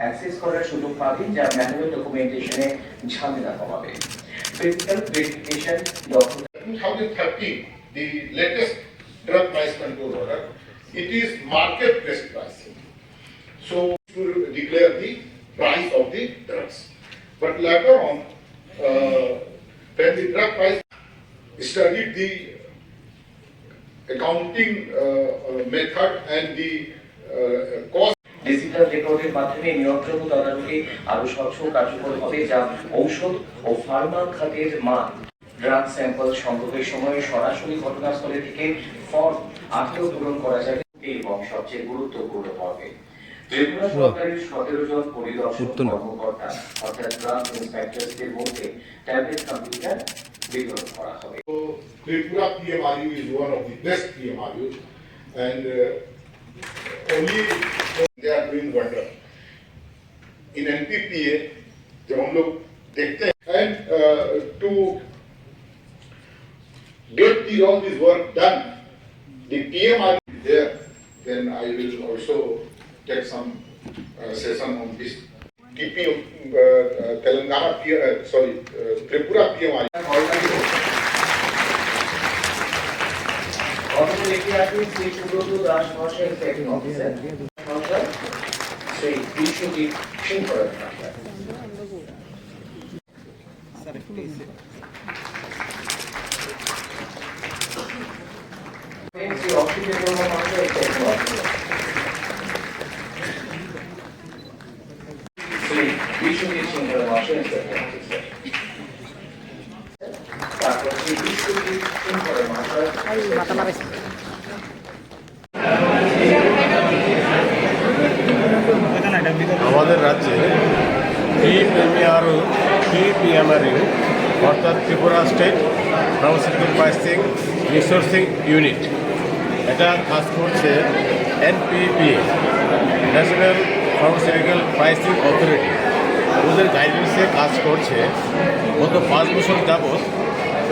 Access করার সুযোগ পাবেন যা ম্যানুয়াল ডকুমেন্টেশনে ঝামেলা কমাবে physical verification document 2013, the latest drug price control order, it is market-based pricing. So to declare the price of the drugs. But later on, uh, when the drug price studied the accounting uh, uh, method and the uh, cost digital রেকর্ডের মাধ্যমে নিয়ন্ত্রণ ও তদারকি আরও স্বচ্ছ কার্যকর হবে যা ঔষধ ও ফার্মা খাতের মান ড্রাগ স্যাম্পল সংগ্রহের সময় সরাসরি ঘটনাস্থলে থেকে ফর্ম আঠেরো পূরণ করা যাবে এবং সবচেয়ে গুরুত্বপূর্ণ পর্বে। ত্রিপুরা সরকারের সতেরো জন পরিদর্শক কর্মকর্তা অর্থাৎ ড্রাগ ইন্সপেক্টরদের মধ্যে ট্যাবলেট কম্পিউটার বিতরণ করা হবে। Tripura PMRU is one of the best PMRUs and uh, only they are doing wonder. In NPPA, जब हम लोग देखते हैं and uh, to get the all this work done, the PMRU is there, then I will also take some uh, session on this TP, uh, uh, Telangana, P, uh, sorry, uh, Tripura PMRU. অথচ দেখতে আসবেন শ্রী সুব্রত দাস মহাশয় second officer মহাশয় শ্রী বিশ্বজিৎ সিংহ মহাশয় শ্রী অখিল আমাদের রাজ্যে PPMRO PPMRU অর্থাৎ Tripura state pharmaceutical pricing resourcing unit. এটা কাজ করছে NPPA, national pharmaceutical pricing authority. ওদের গাইডেন্সে কাজ করছে। গত পাঁচ বছর যাবৎ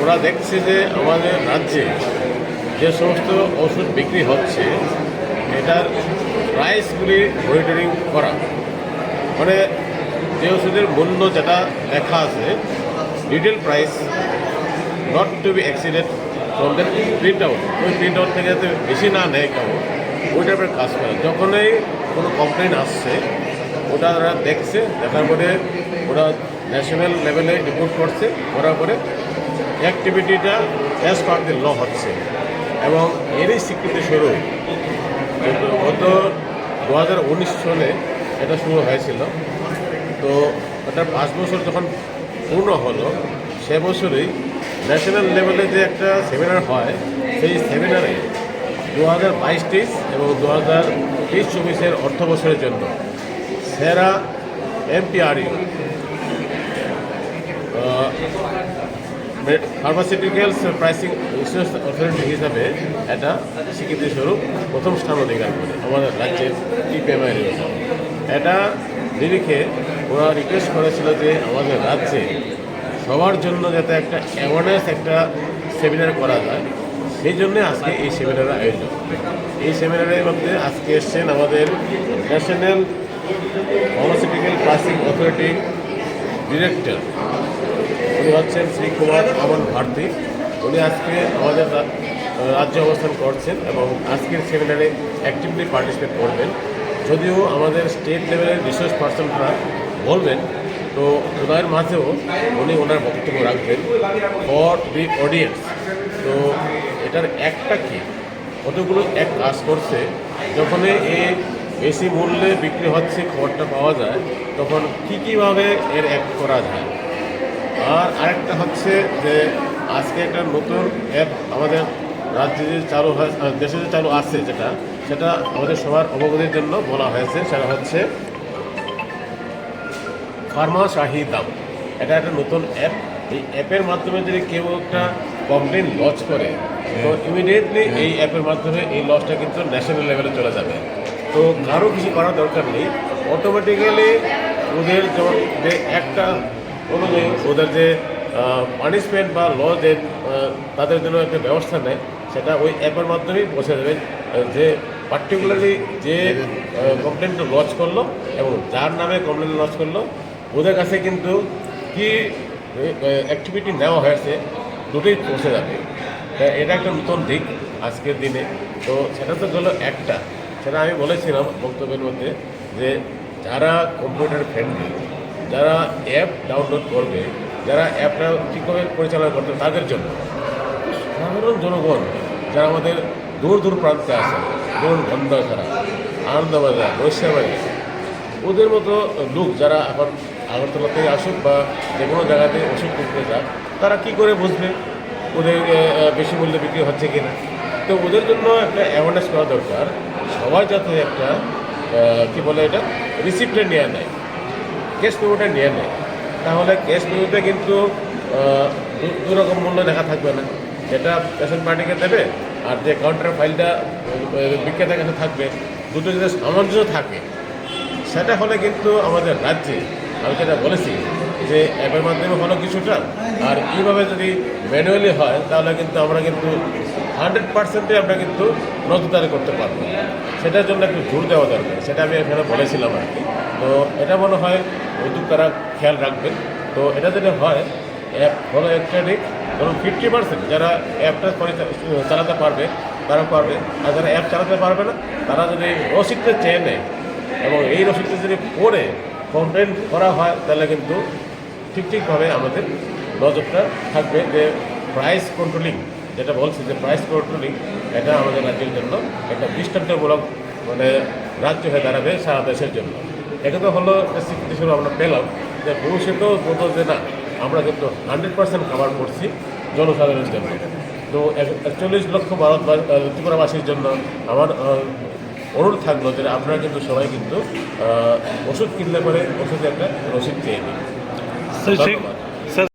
ওরা দেখছে যে আমাদের রাজ্যে যে সমস্ত ওষুধ বিক্রি হচ্ছে, এটার প্রাইসগুলি মনিটরিং করা। মানে যে ওষুধের মূল্য যেটা লেখা আছে retail price not to be accident from the print out ওই প্রিন্ট আউট থেকে যাতে বেশি না নেয় কেউ, ওই টাইপের কাজ করে। যখনই কোনো কমপ্লেন আসছে, ওটা ওরা দেখছে, দেখার পরে ওরা ন্যাশনাল লেভেলে রিপোর্ট করছে, করার পরে অ্যাক্টিভিটিটা অ্যাজ পার দি ল হচ্ছে। এবং এরই স্বীকৃতি স্বরূপ গত দু হাজার উনিশ সালে এটা শুরু হয়েছিল। তো ওটা পাঁচ বছর যখন পূর্ণ হলো, সে বছরেই ন্যাশনাল লেভেলে যে একটা সেমিনার হয়, সেই সেমিনারে দু হাজার বাইশ তেইশ এবং দু হাজার তেইশ চব্বিশের অর্থ বছরের জন্য সেরা MPRU pharmaceuticals pricing research authority হিসাবে এটা স্বীকৃতি স্বরূপ প্রথম স্থান অধিকার করে আমাদের রাজ্যের টিপিএমআই এটা নিরিখে ওরা রিকোয়েস্ট করেছিল যে আমাদের রাজ্যে সবার জন্য যাতে একটা অ্যাওয়ারনেস একটা সেমিনার করা যায়। সেই জন্য আজকে এই সেমিনারের আয়োজন। এই সেমিনারের মধ্যে আজকে এসছেন আমাদের national pharmaceutical pricing authority director, উনি হচ্ছেন শ্রী কুমার আমন ভারতী। উনি আজকে আমাদের রাজ্যে অবস্থান করছেন এবং আজকের সেমিনারে অ্যাক্টিভলি পার্টিসিপেট করবেন। যদিও আমাদের স্টেট লেভেলের রিসোর্স পার্সনরা বলবেন, তো ওনার মাঝেও উনি ওনার বক্তব্য রাখবেন ফর দি অডিয়েন্স তো এটার একটা কি? কতগুলো এক কাজ করছে? যখনই এই বেশি মূল্যে বিক্রি হচ্ছে খবরটা পাওয়া যায়। তখন কী কীভাবে এর অ্যাপ করা যায়? আর আরেকটা হচ্ছে যে আজকে একটা নতুন অ্যাপ আমাদের রাজ্যে যে চালু হয় দেশে যে চালু আছে যেটা সেটা আমাদের সবার অবগতির জন্য বলা হয়েছে। সেটা হচ্ছে ফার্মা শাহি দাম। এটা একটা নতুন অ্যাপ এই অ্যাপের মাধ্যমে যদি কেউ একটা কমপ্লেন লঞ্চ করে তো ইমিডিয়েটলি এই অ্যাপের মাধ্যমে এই লসটা কিন্তু ন্যাশনাল লেভেলে চলে যাবে। তো কারও কিছু করার দরকার নেই। অটোমেটিক্যালি ওদের যে একটা অনুযায়ী ওদের যে পানিশমেন্ট বা ল যে তাদের জন্য একটা ব্যবস্থা নেয়, সেটা ওই অ্যাপের মাধ্যমেই পৌঁছে দেবে যে পার্টিকুলারলি যে কমপ্লেনটা লঞ্চ করল এবং যার নামে কমপ্লেন লঞ্চ করল, ওদের কাছে কিন্তু কি অ্যাক্টিভিটি নেওয়া হয়েছে, দুটোই পৌঁছে যাবে। এটা একটা নতুন দিক আজকের দিনে। তো সেটা তো গেলো একটা। সেটা আমি বলেছিলাম বক্তব্যের মধ্যে যে যারা কম্পিউটার ফ্রেন্ডলি যারা অ্যাপ ডাউনলোড করবে, যারা অ্যাপটা ঠিকভাবে পরিচালনা করবে তাদের জন্য, সাধারণ জনগণ, যারা আমাদের দূর দূর প্রান্তে আছে ধরুন বন্ধখারা আনন্দবাজার বৈশ্যাবাড়ি, ওদের মতো লোক যারা এখন আগরতলা থেকে আসুক বা যে কোনো জায়গাতে ওষুধ কিনতে যাক, তারা কি করে বুঝবে ওদের বেশি মূল্যে বিক্রি হচ্ছে কিনা? তো ওদের জন্য একটা অ্যাওয়ারনেস করা দরকার সবাই যাতে একটা কি বলে এটা রিসিপ্টে নিয়ে নেয় ক্যাশ পেমেন্টটা নিয়ে নেয় তাহলে ক্যাশ পেমেন্টে কিন্তু আহ, দু- দু রকম মূল্য দেখা থাকবে না। যেটা পেশেন্ট পার্টিকে দেবে আর যে কাউন্টার ফাইলটা বিক্রেতার কাছে থাকবে দুটো যদি সামঞ্জস্য থাকে সেটা হলে কিন্তু আমাদের রাজ্যে আমি যেটা বলেছি যে অ্যাপের মাধ্যমে হলো কিছুটা আর এইভাবে যদি ম্যানুয়ালি হয় তাহলে কিন্তু আমরা কিন্তু হান্ড্রেড পার্সেন্টে আমরা কিন্তু নজরদারি করতে পারব। সেটার জন্য একটু জোর দেওয়া দরকার। সেটা আমি এখানে বলেছিলাম আর কি। তো এটা মনে হয় উদ্যোক্তারা খেয়াল রাখবেন। তো এটা যদি হয়, অ্যাপ হলো ইলেকট্রনিক ধরুন ফিফটি পার্সেন্ট যারা অ্যাপটা চালাতে পারবে, তারা পারবে। আর যারা অ্যাপ চালাতে পারবে না, তারা যদি রসিদটা চেয়ে নেয় এবং এই রসিদটা যদি পড়ে, কমপ্লেন করা হয়, তাহলে কিন্তু ঠিক ঠিকভাবে আমাদের নজরটা থাকবে যে প্রাইস কন্ট্রোলিং যেটা বলছি যে প্রাইস কন্ট্রোলিং এটা আমাদের রাজ্যের জন্য একটা দৃষ্টান্তমূলক মানে রাজ্য হয়ে দাঁড়াবে সারা দেশের জন্য। এটা তো হলো একটা স্বীকৃতি হিসেবে আমরা পেলাম যে ভবিষ্যতেও বলতো যে না আমরা কিন্তু হান্ড্রেড পার্সেন্ট কাভার করছি জনসাধারণের জন্য। তো একচল্লিশ লক্ষ ভারত ত্রিপুরাবাসীর জন্য আমার অনুরোধ থাকল যে আপনারা কিন্তু সবাই কিন্তু ওষুধ কিনলে পরে ওষুধে একটা রসিদ চেয়ে নিন।